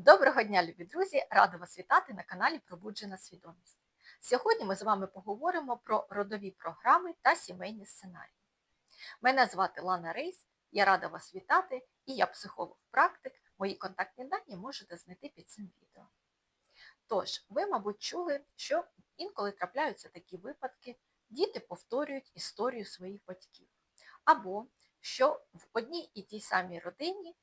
Доброго дня, любі друзі! Рада вас вітати на каналі Пробуджена свідомість. Сьогодні ми з вами поговоримо про родові програми та сімейні сценарії. Мене звати Лана Рейс, я рада вас вітати і я психолог-практик. Мої контактні дані можете знайти під цим відео. Тож, ви, мабуть, чули, що інколи трапляються такі випадки, діти повторюють історію своїх батьків, або що в одній і тій самій родині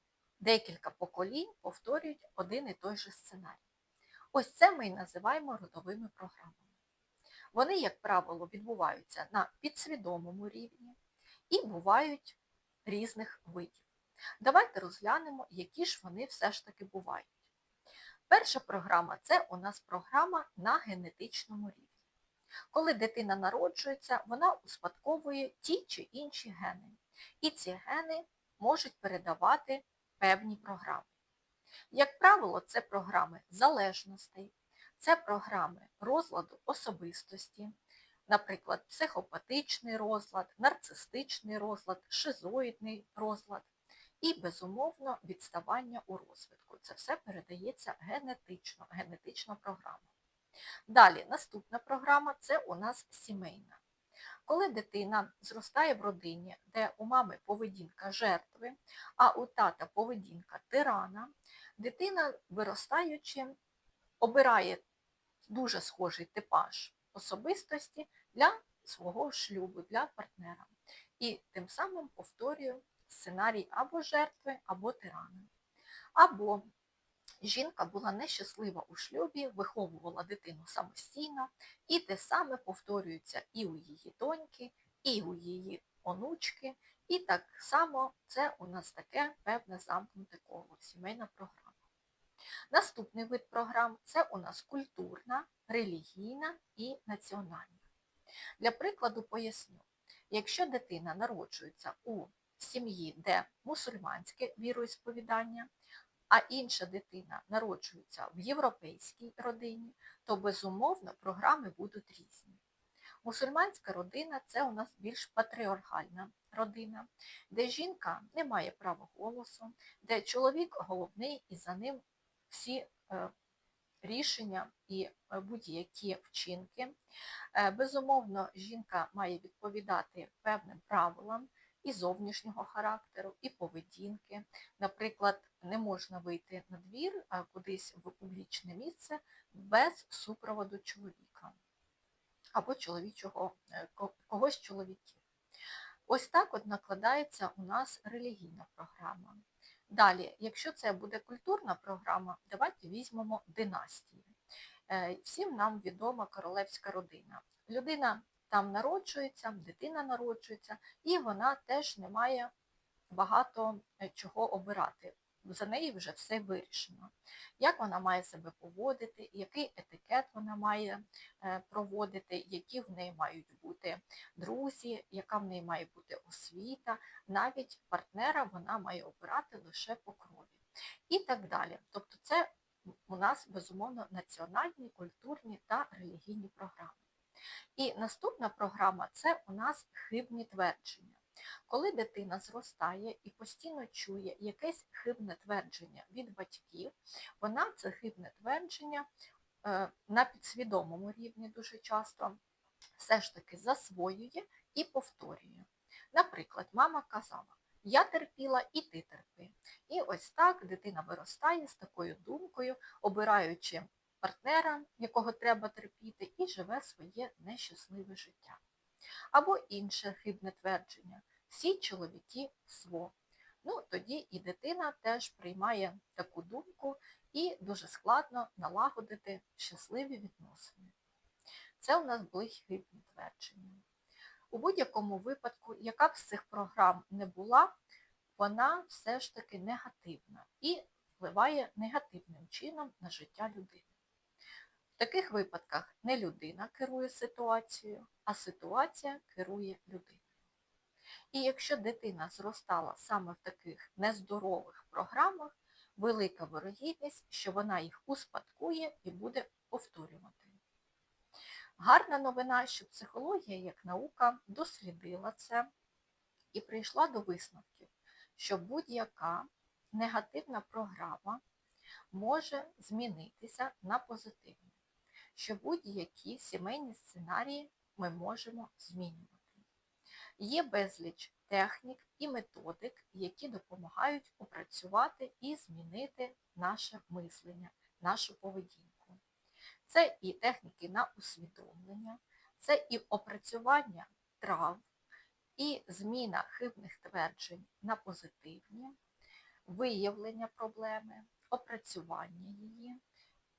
декілька поколінь повторюють один і той же сценарій. Ось це ми і називаємо родовими програмами. Вони, як правило, відбуваються на підсвідомому рівні і бувають різних видів. Давайте розглянемо, які ж вони все ж таки бувають. Перша програма це у нас програма на генетичному рівні. Коли дитина народжується, вона успадковує ті чи інші гени. І ці гени можуть передавати певні програми. Як правило, це програми залежностей, це програми розладу особистості, наприклад, психопатичний розлад, нарцистичний розлад, шизоїдний розлад і, безумовно, відставання у розвитку. Це все передається генетично, генетична програма. Далі, наступна програма це у нас сімейна. Коли дитина зростає в родині, де у мами поведінка жертви, а у тата поведінка тирана, дитина, виростаючи, обирає дуже схожий типаж особистості для свого шлюбу, для партнера. І тим самим повторює сценарій або жертви, або тирана. Або жінка була нещаслива у шлюбі, виховувала дитину самостійно, і те саме повторюється і у її доньки, і у її онучки, і так само це у нас таке певне замкнуте коло, сімейна програма. Наступний вид програм це у нас культурна, релігійна і національна. Для прикладу поясню, якщо дитина народжується у сім'ї, де мусульманське віроісповідання, а інша дитина народжується в європейській родині, то безумовно програми будуть різні. Мусульманська родина це у нас більш патріархальна родина, де жінка не має права голосу, де чоловік головний і за ним всі е, рішення і е, будь-які вчинки. Е, безумовно, жінка має відповідати певним правилам і зовнішнього характеру, і поведінки. Наприклад, не можна вийти на двір кудись в публічне місце без супроводу чоловіка або чоловічого, е, когось чоловіків. Ось так от накладається у нас релігійна програма. Далі, якщо це буде культурна програма, давайте візьмемо династії. Е, всім нам відома королевська родина. Людина там народжується, дитина народжується, і вона теж не має багато е, чого обирати. За неї вже все вирішено. Як вона має себе поводити, який етикет вона має е, проводити, які в неї мають бути друзі, яка в неї має бути освіта, навіть партнера вона має обирати лише по крові. І так далі. Тобто це у нас, безумовно, національні, культурні та релігійні програми. І наступна програма це у нас хибні твердження. Коли дитина зростає і постійно чує якесь хибне твердження від батьків, вона це хибне твердження е, на підсвідомому рівні дуже часто все ж таки засвоює і повторює. Наприклад, мама казала, я терпіла і ти терпи. І ось так дитина виростає з такою думкою, обираючи партнера, якого треба терпіти, і живе своє нещасливе життя. Або інше хибне твердження всі чоловіки сво. Ну, Тоді і дитина теж приймає таку думку і дуже складно налагодити щасливі відносини. Це у нас були хибні твердження. У будь-якому випадку, яка б з цих програм не була, вона все ж таки негативна і впливає негативним чином на життя людини. В таких випадках не людина керує ситуацією, а ситуація керує людиною. І якщо дитина зростала саме в таких нездорових програмах, велика вирогідність, що вона їх успадкує і буде повторювати. Гарна новина, що психологія як наука дослідила це і прийшла до висновків, що будь-яка негативна програма може змінитися на позитивне, що будь-які сімейні сценарії ми можемо змінювати. Є безліч технік і методик, які допомагають опрацювати і змінити наше мислення, нашу поведінку. Це і техніки на усвідомлення, це і опрацювання трав, і зміна хибних тверджень на позитивні, виявлення проблеми, опрацювання її.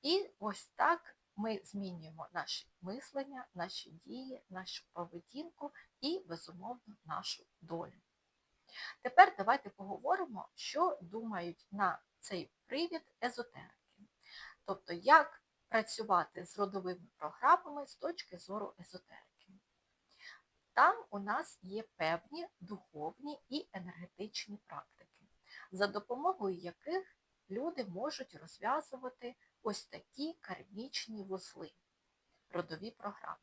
І ось так ми змінюємо наші мислення, наші дії, нашу поведінку і, безумовно, нашу долю. Тепер давайте поговоримо, що думають на цей привід езотерики. Тобто, як працювати з родовими програмами з точки зору езотерики. Там у нас є певні духовні і енергетичні практики, за допомогою яких люди можуть розв'язувати ось такі кармічні вузли, родові програми.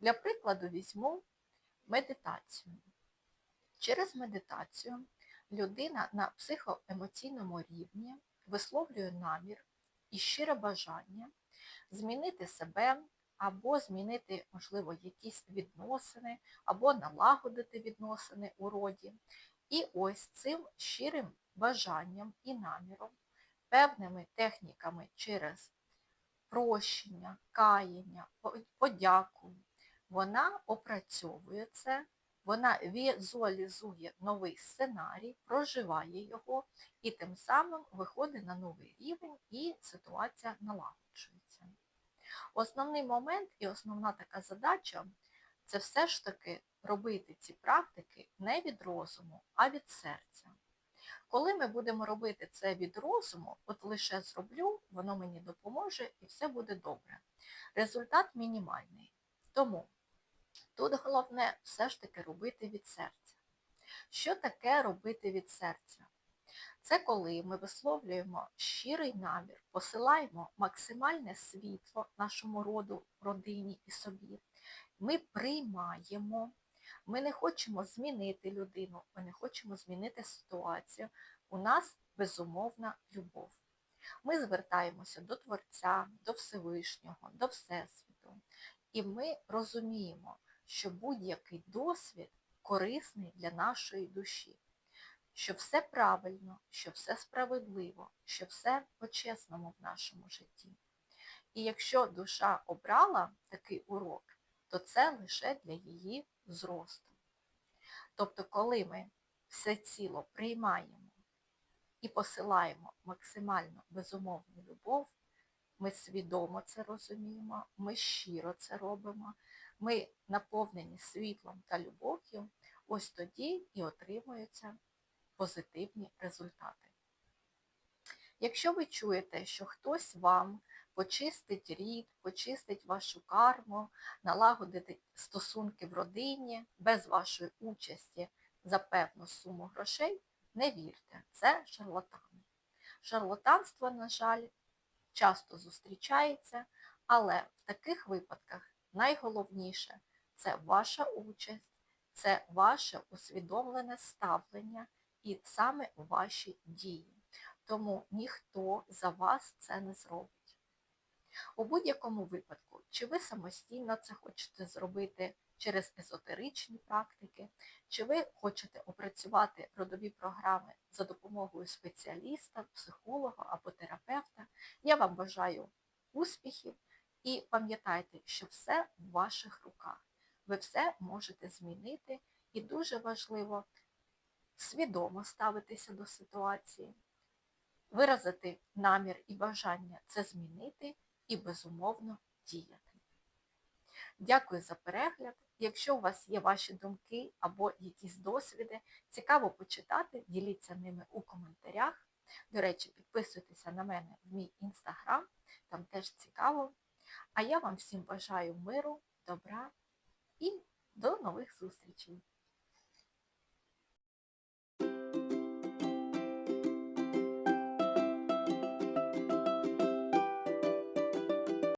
Для прикладу візьму медитацію. Через медитацію людина на психоемоційному рівні висловлює намір і щире бажання змінити себе або змінити, можливо, якісь відносини, або налагодити відносини у роді. І ось цим щирим бажанням і наміром, певними техніками через прощення, каяння, подяку, вона опрацьовує це, вона візуалізує новий сценарій, проживає його і тим самим виходить на новий рівень і ситуація налагоджується. Основний момент і основна така задача це все ж таки робити ці практики не від розуму, а від серця. Коли ми будемо робити це від розуму, от лише зроблю, воно мені допоможе і все буде добре. Результат мінімальний. Тому тут головне все ж таки робити від серця. Що таке робити від серця? Це коли ми висловлюємо щирий намір, посилаємо максимальне світло нашому роду, родині і собі. Ми приймаємо, ми не хочемо змінити людину, ми не хочемо змінити ситуацію. У нас безумовна любов. Ми звертаємося до Творця, до Всевишнього, до Всесвіту. І ми розуміємо, що будь-який досвід корисний для нашої душі що все правильно, що все справедливо, що все по-чесному в нашому житті. І якщо душа обрала такий урок, то це лише для її зросту. Тобто, коли ми все ціло приймаємо і посилаємо максимально безумовну любов, ми свідомо це розуміємо, ми щиро це робимо, ми наповнені світлом та любов'ю, ось тоді і отримується позитивні результати. Якщо ви чуєте, що хтось вам почистить рід, почистить вашу карму, налагодить стосунки в родині без вашої участі за певну суму грошей, не вірте, це шарлатани. Шарлатанство, на жаль, часто зустрічається, але в таких випадках найголовніше це ваша участь, це ваше усвідомлене ставлення і саме ваші дії. Тому ніхто за вас це не зробить. У будь-якому випадку, чи ви самостійно це хочете зробити через езотеричні практики, чи ви хочете опрацювати родові програми за допомогою спеціаліста, психолога або терапевта, я вам бажаю успіхів і пам'ятайте, що все в ваших руках. Ви все можете змінити і дуже важливо свідомо ставитися до ситуації, виразити намір і бажання це змінити і, безумовно, діяти. Дякую за перегляд. Якщо у вас є ваші думки або якісь досвіди, цікаво почитати, діліться ними у коментарях. До речі, підписуйтеся на мене в мій інстаграм, там теж цікаво. А я вам всім бажаю миру, добра і до нових зустрічей!